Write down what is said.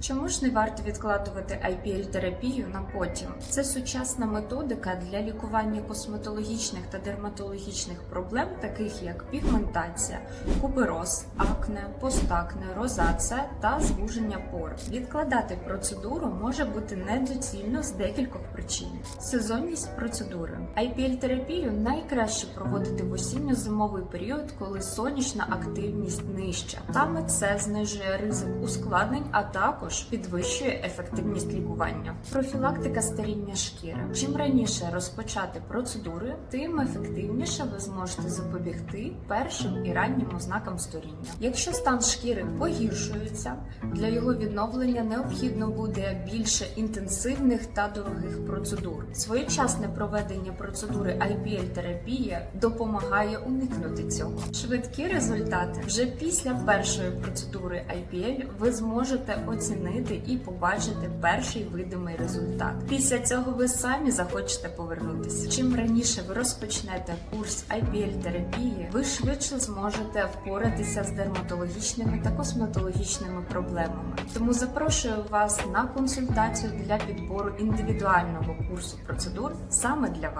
Чому ж не варто відкладувати IPL-терапію на потім? Це сучасна методика для лікування косметологічних та дерматологічних проблем, таких як пігментація, кубероз, акне, постакне, розація та звуження пор. Відкладати процедуру може бути недоцільно з декількох причин. Сезонність процедури. IPL-терапію найкраще проводити в осінньо-зимовий період, коли сонячна активність нижча. Саме це знижує ризик ускладнень, а також підвищує ефективність лікування. Профілактика старіння шкіри. Чим раніше розпочати процедури, тим ефективніше ви зможете запобігти першим і раннім ознакам старіння. Якщо стан шкіри погіршується, для його відновлення необхідно буде більше інтенсивних та дорогих процедур. Своєчасне проведення процедури IPL-терапії допомагає уникнути цього. Швидкі результати вже після першої процедури IPL ви зможете оцінити і побачити перший видимий результат. Після цього ви самі захочете повернутися. Чим раніше ви розпочнете курс IPL-терапії, ви швидше зможете впоратися з дерматологічними та косметологічними проблемами. Тому запрошую вас на консультацію для підбору індивідуального курсу процедур саме для вас.